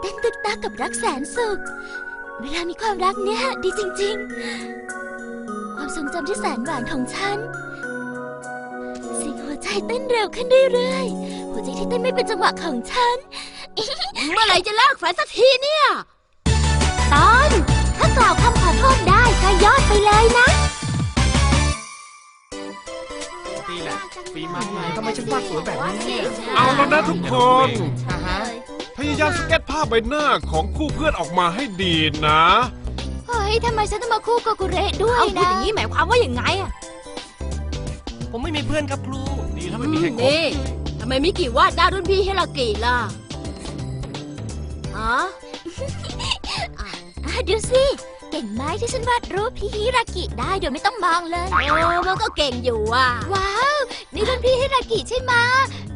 เต้นตึกตักกับรักแสนสุข เวลามีความรักเนี่ยดีจริง ๆ ความทรงจำที่แสนหวานของฉันเสิ่งหัวใจเต้นเร็วขึ้นเรื่อยๆ หัวใจที่เต้นไม่เป็นจังหวะของฉัน เมื่อไหร่จะเลิกฝันสักทีเนี่ย ตอนถ้ากล่าวคำขอโทษได้ก็ยอดไปเลยนะ นี่แหละฝีมือใหม่ทำไมฉันวาดสวยแบบนี้เนี่ย เอาแล้วนะทุกคนอ่าฮะ พยายามสเก็ตภาพใบหน้าของคู่เพื่อนออกมาให้ดีนะ เฮ้ยทำไมฉันต้องมาคู่กับกุเระด้วยเอาพูดนะ อย่างนี้หมายความว่าอย่างไงอะผมไม่มีเพื่อนครับครู ดีถ้าไม่มีให้คบนี่ทำไมมิกิวาดหน้ารุ่นพี่ให้เรากีล่ะฮะอะดูสิ เก่งไหมที่ฉันวาดรูปพี่ฮิรากิได้โดยไม่ต้องมองเลย เออมันก็เก่งอยู่อะ ว้าว นี่รุ่นพี่ฮิรากิใช่ไหมะ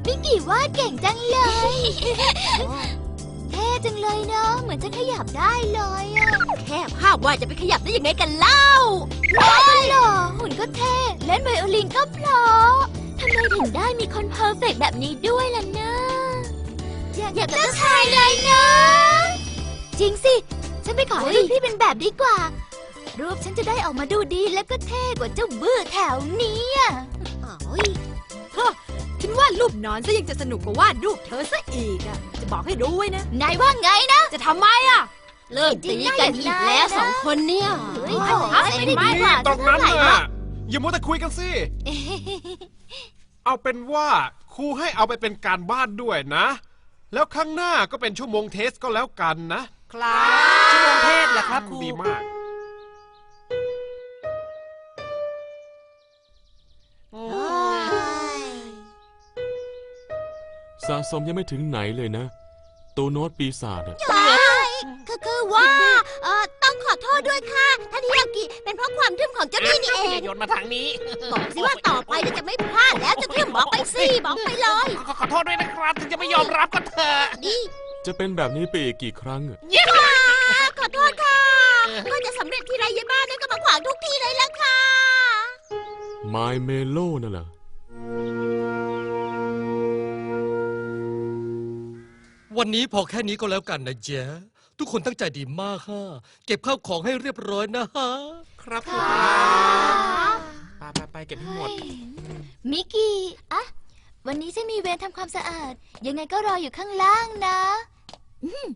มิกิวาดเก่งจังเลย เท่จังเลยเนาะเหมือนจะขยับได้เลยอะแค่ภาพวาดจะไปขยับได้ยังไงกันเล่า ว้าวหล่อหุ่นก็เท่เล่นไวโอลินก็เพราะทำไมถึงได้มีคนเพอร์เฟกต์แบบนี้ด้วยล่ะเนะอยากอยากเจ้าชายเลยเนาะจริงสิ ฉันไปขอให้รุ่นพี่เป็นแบบดีกว่า รูปฉันจะได้ออกมาดูดีแล้วก็เท่กว่าเจ้าบื้อแถวนี้อะโอ้ยฮะฉัน วาดรูปนอนซะยังจะสนุกกว่าวาดรูปเธอซะอีกอะจะบอกให้รู้ไว้นะ นายว่าไงนะ จะทำไมอะเริ่มตีกันอีกแล้วสองคนเนี่ยเฮ้ยพักโถ่ไม่ได้ไม่ดีได้กว่าตรงนั้นน่ะอย่ามัวแต่คุยกันสิ เอาเป็นว่าครูให้เอาไปเป็นการบ้านด้วยนะ แล้วข้างหน้าก็เป็นชั่วโมงเทสก็แล้วกันนะ ครับชั่วโมงเทศเหรอครับครูดีมาก สะสมยังไม่ถึงไหนเลยนะ ตัวโน้ตปีศาจอะก็คือว่าเอ่อต้องขอโทษด้วยค่ะท่านฮิรากิเป็นเพราะความทึ่มของเจ้านี่นี่เองโยนมาทางนี้บอกสิว่าต่อไปจะไม่พลาดแล้วจะเที่ยมบอกไปสิบอกไปเลย ขอขอโทษด้วยนะครับถึงจะไม่ยอมรับก็เถอะดีจะเป็นแบบนี้ไปอีกกี่ครั้งอะขอโทษค่ะก็จะสำเร็จที่ไรยันบ้านนั่นก็มาขวางทุกทีเลยละค่ะ My Melo นั่นแหละ วันนี้พอแค่นี้ก็แล้วกันนะเจ๊ะทุกคนตั้งใจดีมากฮะเก็บข้าวของให้เรียบร้อยนะฮะ ครับครูไปไปไปเก็บให้หมด มิกกี้อะวันนี้ฉันมีเวรทำความสะอาด ยังไงก็รออยู่ข้างล่างนะอืม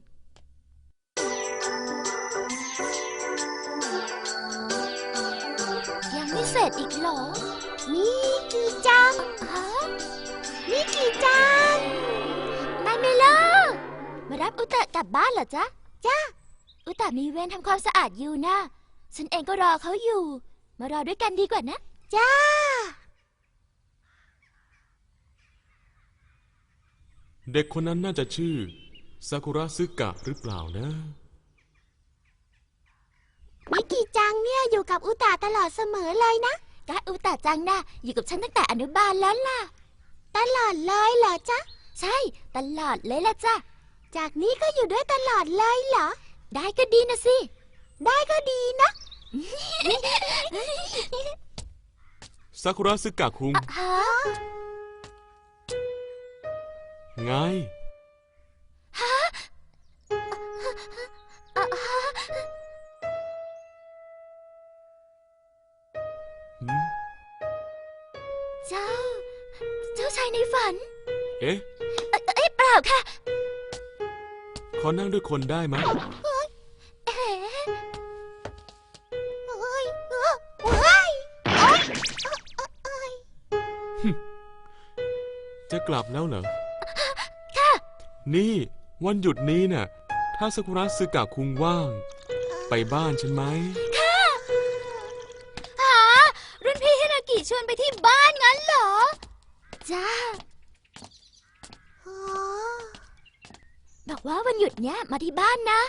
ยังไม่เสร็จอีกเหรอ มิกกี้จังฮะมิกกี้จังนายเมล่า มารับอุตะกลับบ้านเหรอจ๊ะ จ้า อุตะมีเวรทำความสะอาดอยู่นะ ฉันเองก็รอเขาอยู่ มารอด้วยกันดีกว่านะ จ้า เด็กคนนั้นน่าจะชื่อซากุระซึกะหรือเปล่านะ มิกิจังเนี่ยอยู่กับอุตาตลอดเสมอเลยนะกะอุตาจังนะอยู่กับฉันตั้งแต่อนุบาลแล้วล่ะ ตลอดเลยเหรอจ๊ะ ใช่ ตลอดเลยล่ะจ้ะ จากนี้ก็อยู่ด้วยตลอดเลยเหรอ ได้ก็ดีนะสิ ได้ก็ดีนะ ซากุระซึกะคุง ฮะ ไงหืมเจ้า เจ้าชายในฝัน เอ๊ะ เอ่อเอ้ยเปล่าค่ะข อนั่งด้วยคนได้ไหมเอ๊ะเอ้ยเอ้อเอ้ยเอ้ยเอ้ยจะกลับแล้วเหรอ ค่ะ นี่ วันหยุดนี้น่ะ ถ้าซากุระซึกะคุงว่าง ไปบ้านฉันไหม ค่ะหารุ่นพี่ฮิรากิชวนไปที่บ้านงั้นเหรอ จ้า บอกว่าวันหยุดเนี้ยมาที่บ้านนะ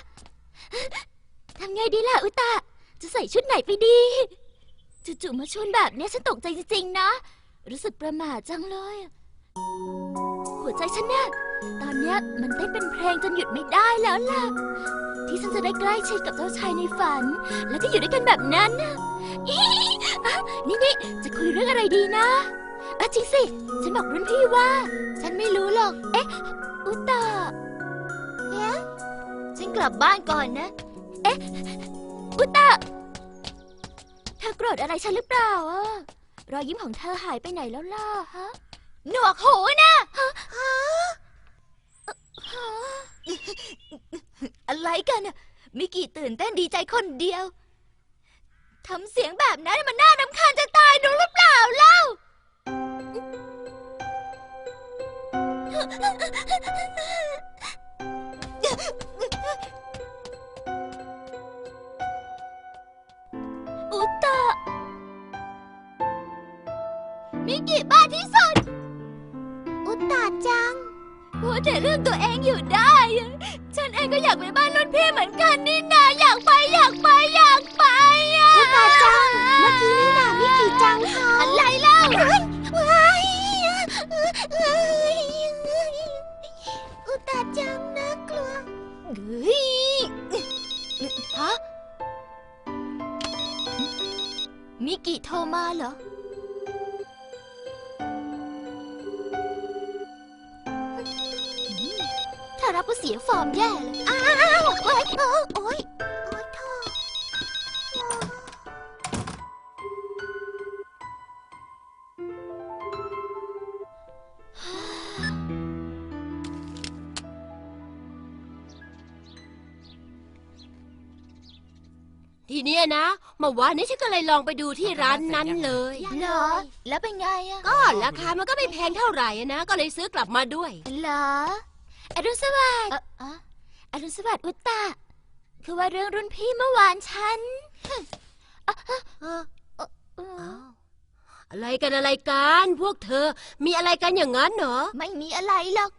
ทำไงดีล่ะอุตะ จะใส่ชุดไหนไปดีจู่ๆมาชวนแบบเนี้ยฉันตกใจจริงๆนะ รู้สึกประหม่าจังเลย หัวใจฉันเนี่ยตอนเนี้ยมันเต้นเป็นเพลงจนหยุดไม่ได้แล้วล่ะ ที่ฉันจะได้ใกล้ชิดกับเจ้าชายในฝัน แล้วก็อยู่ด้วยกันแบบนั้นนี่นี่จะคุยเรื่องอะไรดีนะอะจริงสิ ฉันบอกรุ่นพี่ว่า ฉันไม่รู้หรอก เอ๊ะ อุต ตะเอ๊ะลับบ้านก่อนนะ เอ๊ะ อุตตะเธอโกรธอะไรฉันหรือเปล่าอะรอยยิ้มของเธอหายไปไหนแล้วล่ะฮะ หนวกหูนะฮะฮะฮะอะไรกันอะมิกี้ตื่นเต้นดีใจคนเดียว ทำเสียงแบบนั้นมันน่ารำคาญจะตายรู้หรือเปล่าเล่า อุตตะ มิกกี้บ้าที่สุด อุตตะจังพูดแต่เรื่องตัวเองอยู่ได้อะฉันเองก็อยากไปบ้านรุ่นพี่เหมือนกันนี่นาอยากไปอยากไปอยากไปอะอุตตะจัง เมื่อกี้นี่นามิกกี้จังค่ะอะไรเล่าว้ายอุตตะจังน่ากลัวเฮ้ย มิกิโทรมาเหรอ ถ้ารับก็เสียฟอร์มแย่เลย อ้าวโอ๊ยโอ๊ยโอ๊ยโอ๊ย เมื่อวานนี้ฉันก็เลยลองไปดูที่ร้านนั้นเลยเหรอ แล้วเป็นไงอะก็ราคามันก็ไม่แพงเท่าไหร่อะนะ ก็เลยซื้อกลับมาด้วย เหรออรุณสวัสดิ์อะอรุณสวัสดิ์อุตตะ คือว่าเรื่องรุ่นพี่เมื่อวานฉันอะอะอะอะอะอะไรกันอะไรกันพวกเธอ มีอะไรกันอย่างนั้นเหรอ ไม่มีอะไรหรอก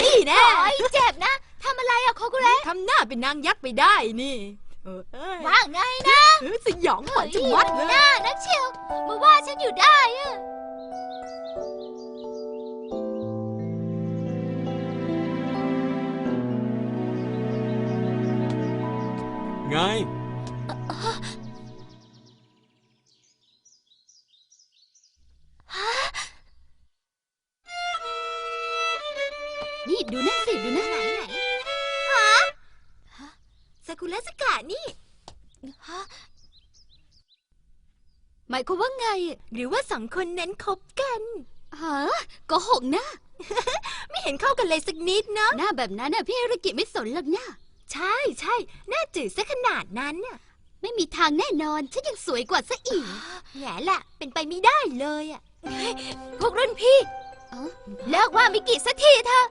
นี่แน่โอ๊ยเจ็บนะทำอะไรอะโคกุเระทำหน้าเป็นนางยักษ์ไปได้นี่ เออเอ้ยว่าไงนะเออสยองขวัญจะมัดเลยหน้านักเชียวมาว่าฉันอยู่ได้อะไง นี่ดูนั่นสิ ดูนั่นไหนไหนฮะซากุระสกะ นี่ฮะหมายความว่าไง หรือว่าสองคนนั้นคบกันฮะก็หกนะ ไม่เห็นเข้ากันเลยสักนิดนะหน้าแบบนั้นน่ะพี่อารากิไม่สนหรอกนะใช่ใช่หน้าจืดซะขนาดนั้นน่ะไม่มีทางแน่นอน ฉันยังสวยกว่าซะอีกแหละละเป็นไปไม่ได้เลยอะพวกรุ่นพี่เลิกว่ามิกิสักทีเถอะ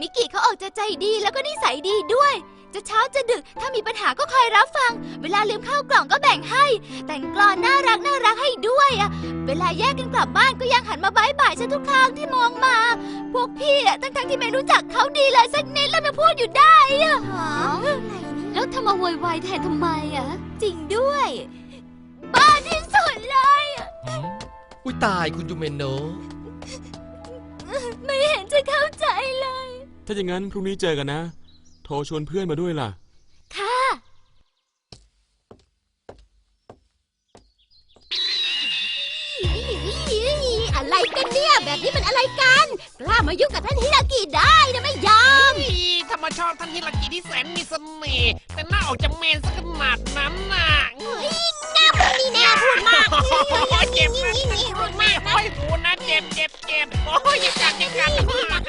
มิกิเขาออกจะใจดีแล้วก็นิสัยดีด้วย จะเช้าจะดึกถ้ามีปัญหาก็คอยรับฟัง เวลาลืมข้าวกล่องก็แบ่งให้ แต่งกลอนน่ารักน่ารักให้ด้วยอะเวลาแยกกันกลับบ้านก็ยังหันมาบายบายฉันทุกครั้งที่มองมา พวกพี่อะทั้งๆที่ไม่รู้จักเขาดีเลยสักนิดแล้วมาพูดอยู่ได้อะแล้วทำมาโวยวายแทนทำไมอะจริงด้วยบ้าที่สุดเลยอะอุ้ยตายคุณยูเมนโนะไม่เห็นจะเข้าใจเลย ถ้าอย่างนั้นพรุ่งนี้เจอกันนะ โทรชวนเพื่อนมาด้วยล่ะ ค่ะ อะไรกันเนี่ย แบบนี้มันอะไรกัน กล้ามายุ่งกับท่านฮิรากิได้นะไม่ยอมนี่ธรรมชาติท่านฮิรากิที่แสนมีเสน่ห์แต่หน้าออกจะเมนสักขนาดนั้นน่ะนี่แน่พูดมากโอ้ยเจ็บนะพูดมากโอ้ยหูนะเจ็บเจ็บเจ็บโอ้ยอย่ากัดอย่ากัด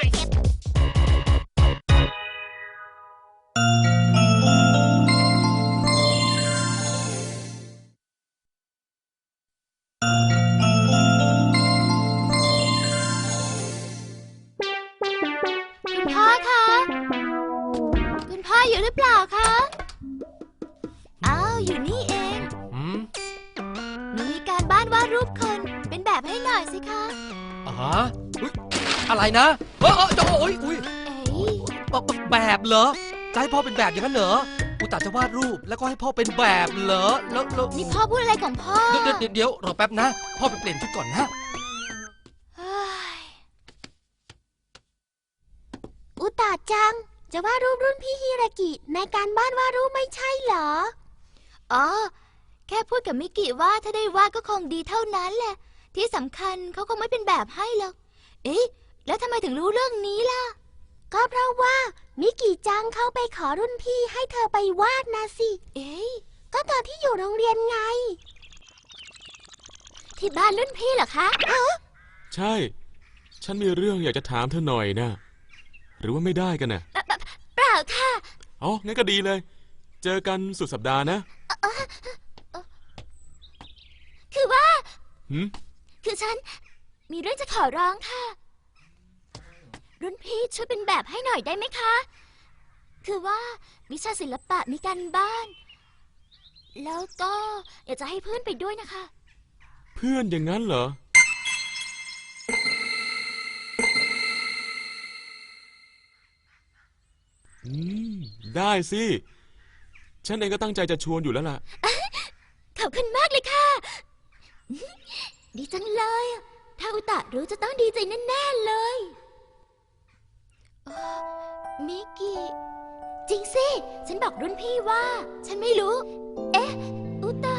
อ้าวอยู่นี่เอง อืมหนูมีการบ้านวาดรูปคน เป็นแบบให้หน่อยสิคะอ๋ออุ๊ยอะไรนะเออเออโอ้ยอุ้ยเอ้ยแบบเหรอจะให้พ่อเป็นแบบอย่างนั้นเหรออุตตาจะวาดรูปแล้วก็ให้พ่อเป็นแบบเหรอแล้วแล้วนี่พ่อพูดอะไรของพ่อเดี๋ยวเดี๋ยวเดี๋ยวรอแป๊บนะ พ่อไปเปลี่ยนชุดก่อนนะ เฮ้ยอุตาจัง จะวาดรูปรุ่นพี่ฮิรากิในการบ้านวาดรูปไม่ใช่เหรอ อ๋อ แค่พูดกับมิกิว่าถ้าได้วาดก็คงดีเท่านั้นแหละ ที่สำคัญเขาคงไม่เป็นแบบให้หรอก เอ๊ะ แล้วทำไมถึงรู้เรื่องนี้ล่ะ ก็เพราะว่ามิกิจังเข้าไปขอรุ่นพี่ให้เธอไปวาดนะสิ เอ๊ยก็ตอนที่อยู่โรงเรียนไง ที่บ้านรุ่นพี่เหรอคะใช่ ฉันมีเรื่องอยากจะถามเธอหน่อยนะ หรือว่าไม่ได้กันนะเปล่าค่ะ อ๋อ งั้นก็ดีเลย เจอกันสุดสัปดาห์นะ คือว่า หืมคือฉัน มีเรื่องจะขอร้องค่ะ รุ่นพี่ช่วยเป็นแบบให้หน่อยได้ไหมคะ คือว่าวิชาศิลปะมีการบ้าน แล้วก็อยากจะให้เพื่อนไปด้วยนะคะ เพื่อนอย่างนั้นเหรอ อืม ได้สิ ฉันเองก็ตั้งใจจะชวนอยู่แล้วล่ะ ขอบคุณมากเลยค่ะ ดีจังเลย ถ้าอุตะรู้จะต้องดีใจแน่ๆเลยมิกิจริงสิ ฉันบอกรุ่นพี่ว่า ฉันไม่รู้ เอ๊ะ อุตะ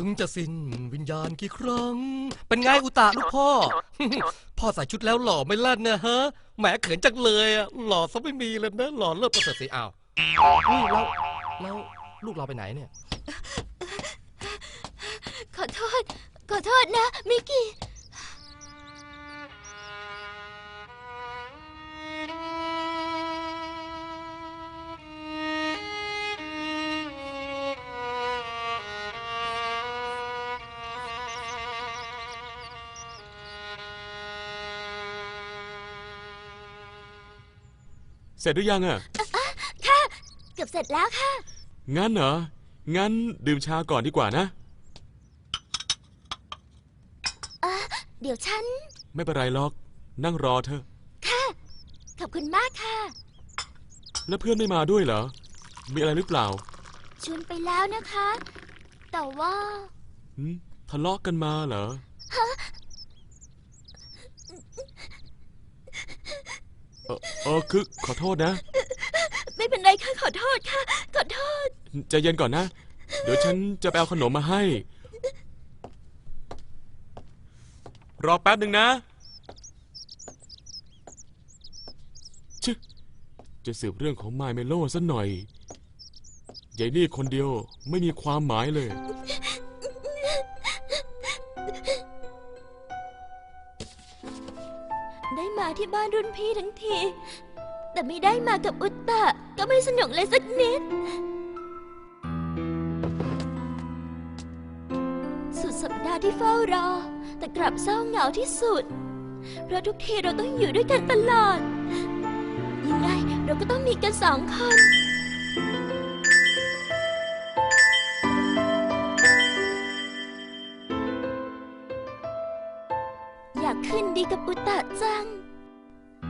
ถึงจะสิ้นวิญญาณกี่ครั้ง เป็นไงอุตาลูกพ่อ พ่อใส่ชุดแล้วหล่อไม่ลั่นนะฮะ แหมเขินจังเลยอะหล่อซะไม่มีเลยนะ หล่อเลิศประเสริฐสีอ้าวนี่แล้วแล้วลูกเราไปไหนเนี่ย ขอโทษ ขอโทษนะ มิกกี้ เสร็จหรือยังอะค่ะ เกือบเสร็จแล้วค่ะ งั้นเหรอ งั้นดื่มชาก่อนดีกว่านะเดี๋ยวฉัน ไม่เป็นไรหรอก นั่งรอเธอะ ค่ะ ขอบคุณมากค่ะ แล้วเพื่อนไม่มาด้วยเหรอ มีอะไรหรือเปล่าชวนไปแล้วนะคะ แต่ว่าหืมทะเลาะกันมาเหรอ เออเออคือขอโทษนะ ไม่เป็นไรค่ะขอโทษค่ะ ขอโทษ ใจเย็นก่อนนะ เดี๋ยวฉันจะไปเอาขนมมาให้ รอแป๊บหนึ่งนะชึจะสืบเรื่องของไมเมโลสัหน่อยยายนี่คนเดียวไม่มีความหมายเลย มาที่บ้านรุ่นพี่ทั้งที แต่ไม่ได้มากับอุตตะก็ไม่สนุกเลยสักนิด สุดสัปดาห์ที่เฝ้ารอ แต่กลับเศร้าเหงาที่สุด เพราะทุกทีเราต้องอยู่ด้วยกันตลอด ยังไงเราก็ต้องมีกันสองคนอยากขึ้นดีกับอุตตะจัง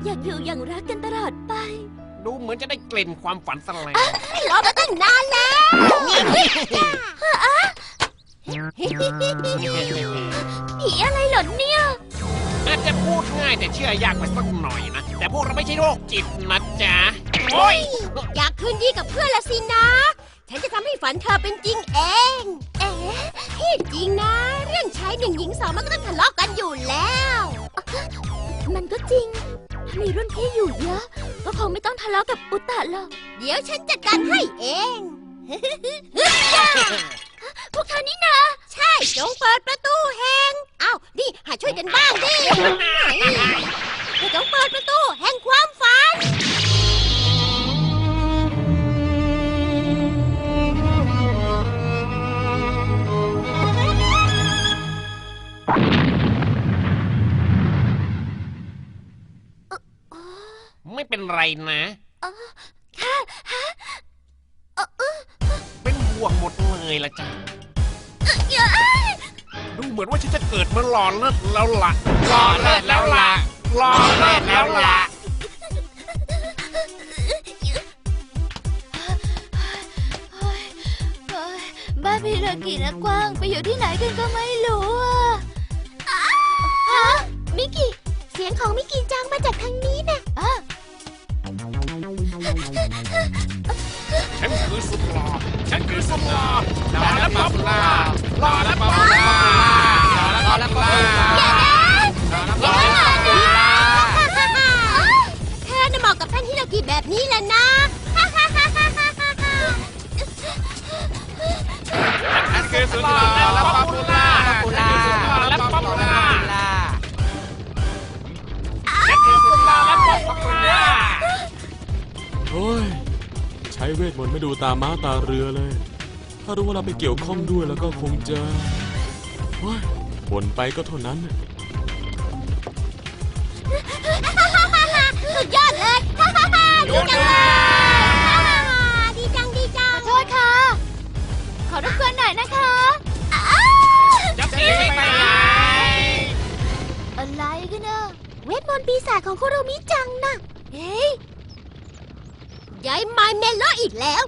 อยากอยู่อย่างรักกันตลอดไป ดูเหมือนจะได้กลิ่นความฝันสลายรอมาตั้งนานแล้วผีอะไรเหรอเนี่ย อาจจะพูดง่ายแต่เชื่อยากไปสักหน่อยนะ แต่พวกเราไม่ใช่โรคจิตนะจ๊ะ โอ้ยอยากคืนดีกับเพื่อนละสินะ ฉันจะทำให้ฝันเธอเป็นจริงเอง เอ๊ะที่จริงนะ เรื่องชายหนึ่งหญิงสองมันก็ต้องทะเลาะกันอยู่แล้ว มันก็จริงถ้า มีรุ่นพี่อยู่เยอะ ก็คงไม่ต้องทะเลาะกับอุตตะหรอก เดี๋ยวฉันจัดการให้เอง พวกเธอนี่นะ ใช่ จงเปิดประตูแหงอ้าวนี่หาช่วยกันบ้างดิจงเปิดประ ล่อเลิศแล้วล่ะหล่อเลิศแล้วล่ะหล่อเลิศแล้วล่ะบ้านพี่รากินะกว้าง ไปอยู่ที่ไหนกันก็ไม่รู้อะฮะมิกิเสียงของมิกิจังมาจากทางนี้นะอะฉันคือสุดหล่อฉันคือสุดหล่อหล่อและป๊อปล่าหล่อและป๊อปลาหล่อ อย่าหล่อและอปปูล่าเธอน่ะเหมาะกับท่านที่เรากีแบบนี้แหละนะฉันคือสุดหล่อและป๊อปปูล่าฉันคือสุดหล่อและป๊อปปูล่าฉันคือสุดหล่อและป๊อปปูล่าโอ้ย ใช้เวทมนต์ไม่ดูตาม้าตาเรือเลย ถ้ารู้ว่าเราไปเกี่ยวข้องด้วยแล้วก็คงจะโอ้ย บ่นไปก็เท่านั้นน่ะสุดยอดเลยดีจังเลยดีจังดีจัง ขอโทษค่ะ ขอรบกวนหน่อยนะคะอ้าวจะปีนไปไหนอะไรกันเนอะเวทมนต์ปีศาจของคุโรมิจังนะเฮ้ยยายไมเมลโลอีกแล้ว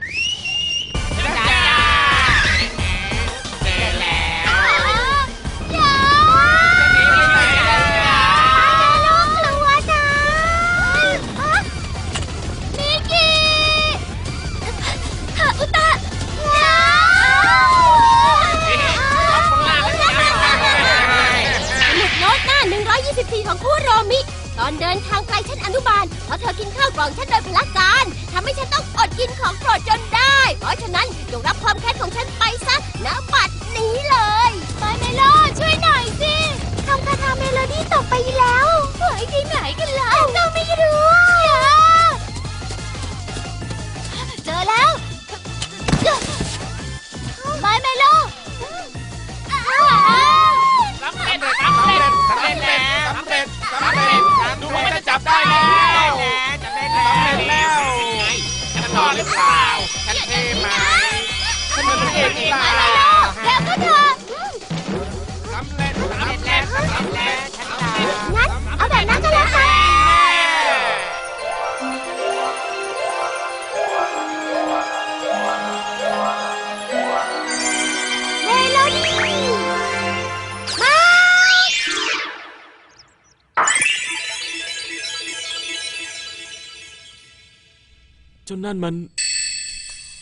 จ้านั่นมัน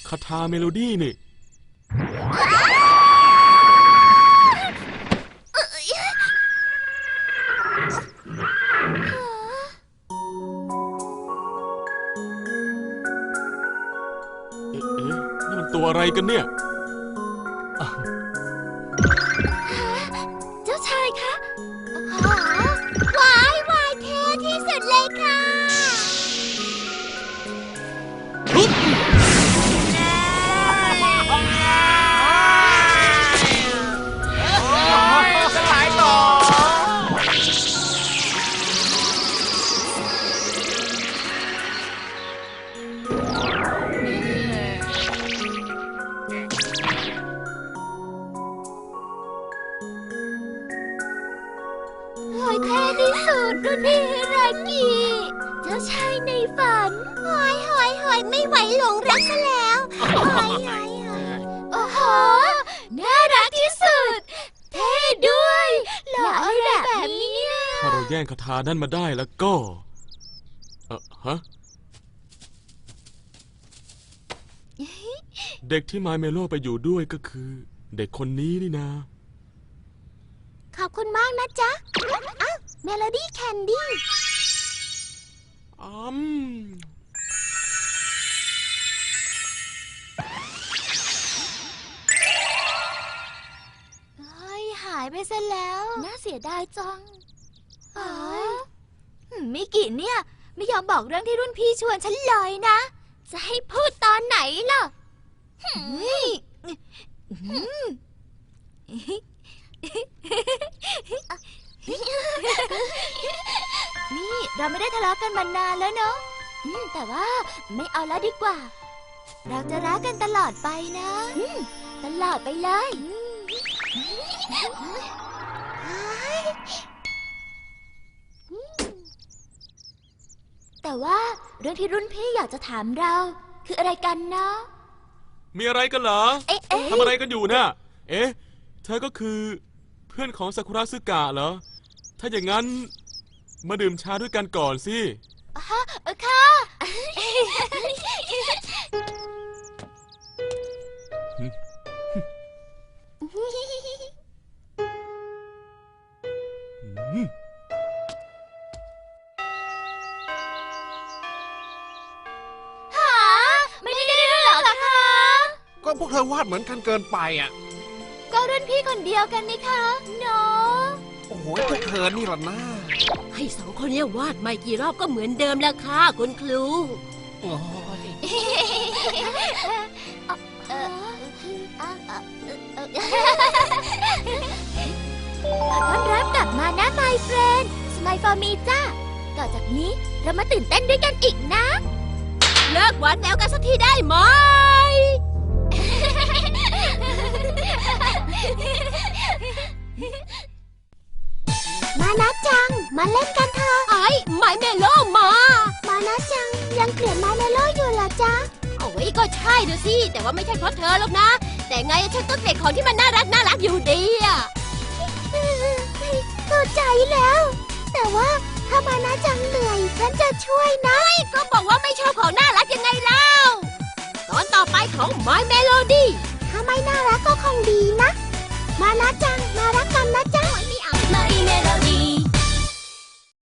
คาถาเมโลดี้นี่ เอ๊ะเอ๊ะนี่มันตัวอะไรกันเนี่ยาเราแย่งคาถานั้นมาได้แล้วก็ เออฮะ เด็กที่ไมเมโลไปอยู่ด้วยก็คือ เด็กคนนี้นี่นะขอบคุณมากนะจ๊ะอ้าวเมโลดี้แคนดี้ อืมเฮ้ย หายไปซะแล้ว น่าเสียดายจังเฮ้ย มิกิเนี่ย ไม่ยอมบอกเรื่องที่รุ่นพี่ชวนฉันเลยนะ จะให้พูดตอนไหนล่ะหืมนี่เราไม่ได้ทะเลาะกันมานานแล้วเนาะอืมแต่ว่าไม่เอาแล้วดีกว่า เราจะรักกันตลอดไปนะอืมตลอดไปเลย แต่ว่าเรื่องที่รุ่นพี่อยากจะถามเรา คืออะไรกันเนาะ มีอะไรกันเหรอเอ๊ะทำอะไรกันอยู่เน่ะ เอ๊ะ เธอก็คือเพื่อนของซากุระซึกะเหรอ ถ้าอย่างนั้นมาดื่มชาด้วยกันก่อนสิ ฮะค่ะ ก็พวกเธอวาดเหมือนกันเกินไปอะ ก็รุ่นพี่คนเดียวกันนี่คะเนาะโอ้โหพวกเธอนี่ล่ะนะให้สองคนเนี้วาดไม่กี่รอบก็เหมือนเดิมแล้วค่ะคุณครู โอ้ยเออขอต้อนรับกลับมานะ my friend สไมฟอร์มีจ้าต่อจากนี้เรามาตื่นเต้นด้วยกันอีกนะ เลิกหวานแหววกันสักทีได้ไหม จัง มาเล่นกันเถอะไอ้ไมเมโลมา มานะจัง ยังเกลียดมาเมโลอยู่เหรอจ๊ะโอ้ยก็ใช่ดูสิ แต่ว่าไม่ใช่เพราะเธอหรอกนะ แต่ไงฉันก็เกลียดของที่มันน่ารักน่ารักอยู่ดีอะเข้าใจแล้ว แต่ว่าถ้ามานะจังเหนื่อย ฉันจะช่วยนะก็บอกว่าไม่ชอบของน่ารักยังไงเล่าตอนต่อไปของ My Melody ถ้าไม่น่ารักก็คงดีนะ มานะจังมารักกันนะจ๊ะ My Melody